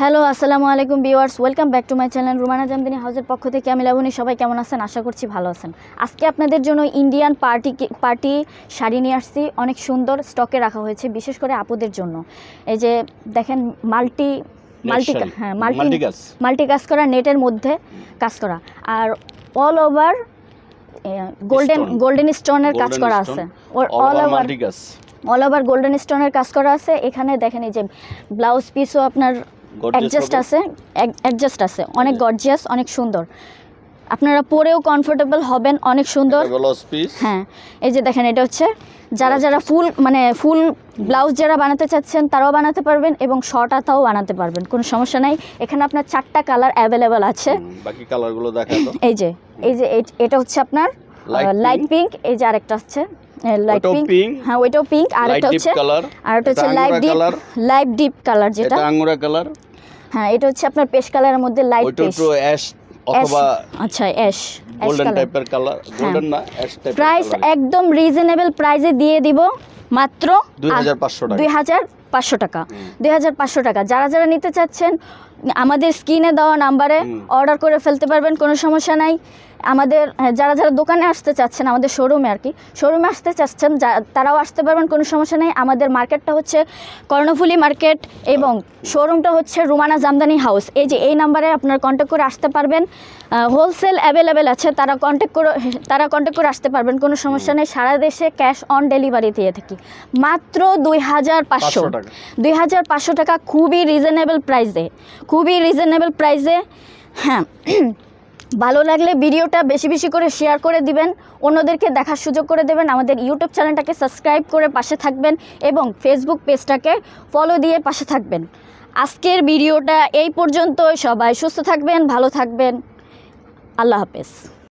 Hello আসসালামু আলাইকুম viewers. Welcome back to my channel Rumana Jamdani হাউসের পক্ষ থেকে। আমি লাবণী সবাই কেমন আছেন? আশা করছি ভালো আছেন। আজকে আপনাদের জন্য ইন্ডিয়ান পার্টি পার্টি শাড়ি নিয়ে আসছি। অনেক সুন্দর স্টকে রাখা হয়েছে বিশেষ করে আপুদের জন্য। এই যে দেখেন মাল্টি মাল্টি হ্যাঁ মাল্টি মাল্টি কাজ করা নেটের মধ্যে কাজ করা। আর অল ওভার গোল্ডেন গোল্ডেন স্টোনের কাজ করা আছে। All all over all over golden স্টোনের কাজ করা আছে। এখানে দেখেন এই যে ব্লাউজ পিসও আপনার অ্যাডজাস্ট আছে অ্যাডজাস্ট আছে। অনেক গর্জিয়াস অনেক সুন্দর। আপনারা পরেও কমফোর্টেবল হবেন অনেক সুন্দর। হ্যাঁ এই যে দেখেন এটা হচ্ছে যারা যারা ফুল মানে ফুল ব্লাউজ যারা বানাতে চাচ্ছেন তারাও বানাতে পারবেন এবং শর্ট আতাও বানাতে পারবেন। কোনো সমস্যা নাই। এখানে আপনার চারটা কালার অ্যাভেলেবেল আছে। বাকি কালারগুলো দেখা এই যে এই যে এটা হচ্ছে আপনার লাইট পিঙ্ক এই যে আরেকটা হচ্ছে। লাইট পিঙ্ক হ্যাঁ ওইটাও পিঙ্ক আর একটা হচ্ছে আর একটা হচ্ছে light deep light deep colour যেটা। আঙ্গুরা কালার হ্যাঁ এটা হচ্ছে আপনার পেশ কালারের মধ্যে লাইট পেশ। অথবা আচ্ছা অ্যাশ গোল্ডেন টাইপের কালার গোল্ডেন না অ্যাশ টাইপের প্রাইস একদম রিজনেবল প্রাইসে দিয়ে দিব। মাত্র 2500 দুই হাজার পাঁচশো টাকা। দুই হাজার পাঁচশো টাকা। যারা যারা নিতে চাচ্ছেন আমাদের স্ক্রিনে দেওয়া নাম্বারে অর্ডার করে ফেলতে পারবেন কোনো সমস্যা নাই। আমাদের হ্যাঁ, যারা যারা দোকানে আসতে চাচ্ছেন আমাদের শোরুমে আর কি শোরুমে আসতে চাচ্ছেন যা- তারাও আসতে পারবেন কোনো সমস্যা নেই। আমাদের মার্কেটটা হচ্ছে কর্ণফুলি মার্কেট এবং শোরুমটা হচ্ছে রুমানা জামদানি হাউস এই যে এই নাম্বারে আপনার কন্ট্যাক্ট করে আসতে পারবেন। হোলসেল অ্যাভেলেবেল আছে তারা কন্ট্যাক্ট করে তারা কন্ট্যাক্ট করে আসতে পারবেন কোনো সমস্যা নেই। সারা দেশে ক্যাশ অন ডেলিভারি দিয়ে থাকি। মাত্র দুই হাজার পাঁচশো। দুই হাজার পাঁচশো টাকা খুবই রিজনেবল প্রাইসে খুবই রিজনেবল প্রাইসে হ্যাঁ ভালো লাগলে ভিডিওটা বেশি বেশি করে শেয়ার করে দিবেন অন্যদেরকে দেখার সুযোগ করে দেবেন আমাদের ইউটিউব চ্যানেলটাকে সাবস্ক্রাইব করে পাশে থাকবেন এবং ফেসবুক পেজটাকে ফলো দিয়ে পাশে থাকবেন। আজকের ভিডিওটা এই পর্যন্তই সবাই সুস্থ থাকবেন ভালো থাকবেন। আল্লাহ হাফেজ।